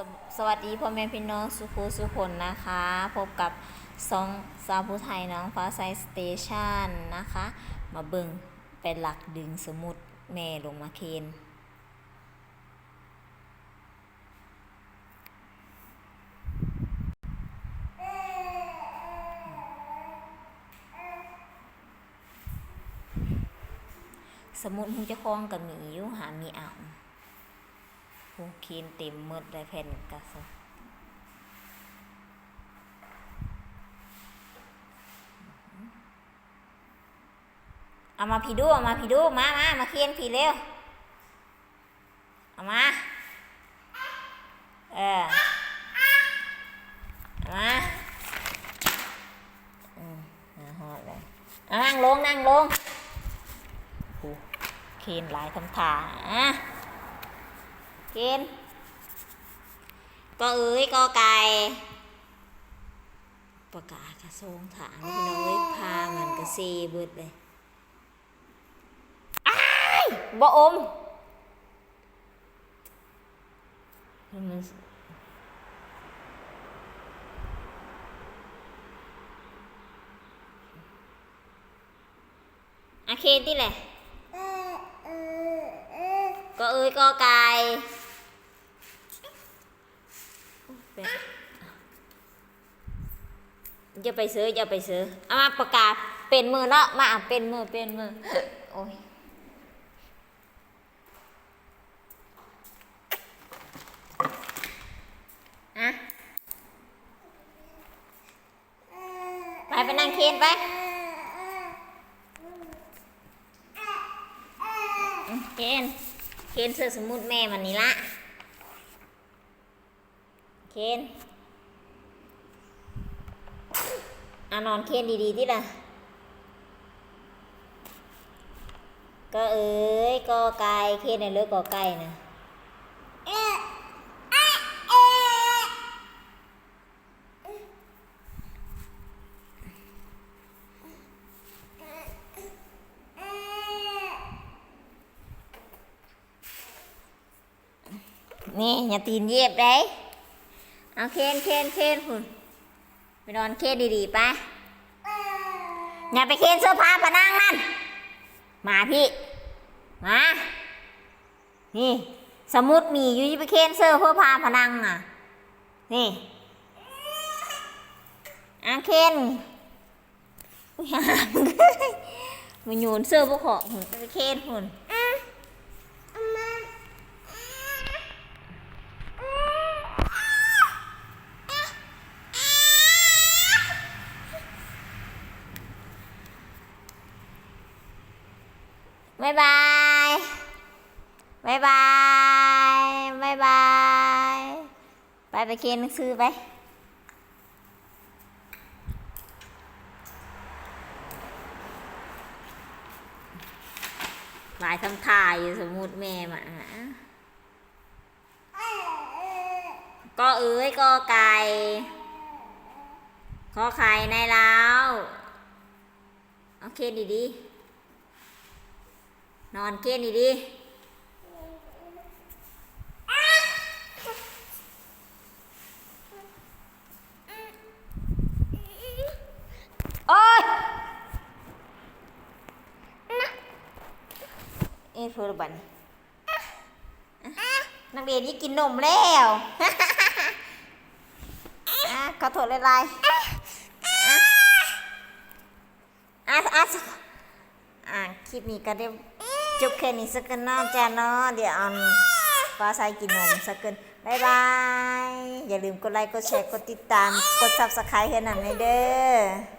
สวสวัสดีพ่อแม่พี่น้องสุภูสุคนนะคะ พบกับสองสาวผู้ไทยน้องฟ้าไซสเตชันนะคะ มาเบิ่งเป็นหลักดึงสมุดแม่ลงมาเคนสมุดหูเจะคล้องกับมีอยู่หามีอ่า งหูเคนเต็มหมดเลยแผ่นกระสอบเอามาพี่ดูเอามาพี่ดูมามามาเคียนพี่เร็วเอามาเออเอามาอืมน่าฮอดเลยนั่งลงนั่งลงโอ้เคนหลายทำท่าอะ เคนก็เอ้ยก็ไก่ประกาศกระทรวงถามพี่น้องเอ้ยพามันกระเซเบิดเลยบ่อมมันอาเคนที่แหละก็เอ้ยก็ไก่เป็นอย่าไปซื้ออย่าไปซื้อเอามาประกาศเป็นมือเนาะมาเป็นมือเป็นมือโอ้ยอะไปไปนั่งเคียนไปเคียนเคียนเสื้อสมุดแม่มันนี่ละ เคนอะนอนเคนดีๆที่ละก็เอ้ยก็ไก่เคนเลือกก็ไก่นะนี่อย่าตีนเยียบได้ เอาเคนเคนเคนหุ่นไปนอนเคนดีๆไปอย่าไปเคนเสื้อผ้าพนังนั่น มาพี่ มา นี่ สมุดมีอยู่ที่ไปเคนเสื้อเพื่อพาพนังอะ นี่อาเคนอุ๊ยหางมันโยนเสื้อพวกของหุ่นไปเคนหุ่น บายบายบายบายบายบายไปไปเคนหนังสือไปหลายทำทายอยู่สมมุติแม่มาก็เอ้ยก็ไก่ขอไข่ในเล้าวโอเคดีดี นอนเกนดีดีโอ๊ยเอ้ยเพื่อบันนักเรียนยี่กินนมแล้วอะขอโทษเลยลายอะอะอะอะคลิปนี้ก็ได้ จบแค่นี้สักกันนาะจ้าเนาะเดี๋ยวเอันฟ้าใสกินนมสักกันบายบาย อย่าลืมกดไลค์ กดแชร์ กดติดตาม กดซับสไครต์ให้หนังในเด้อ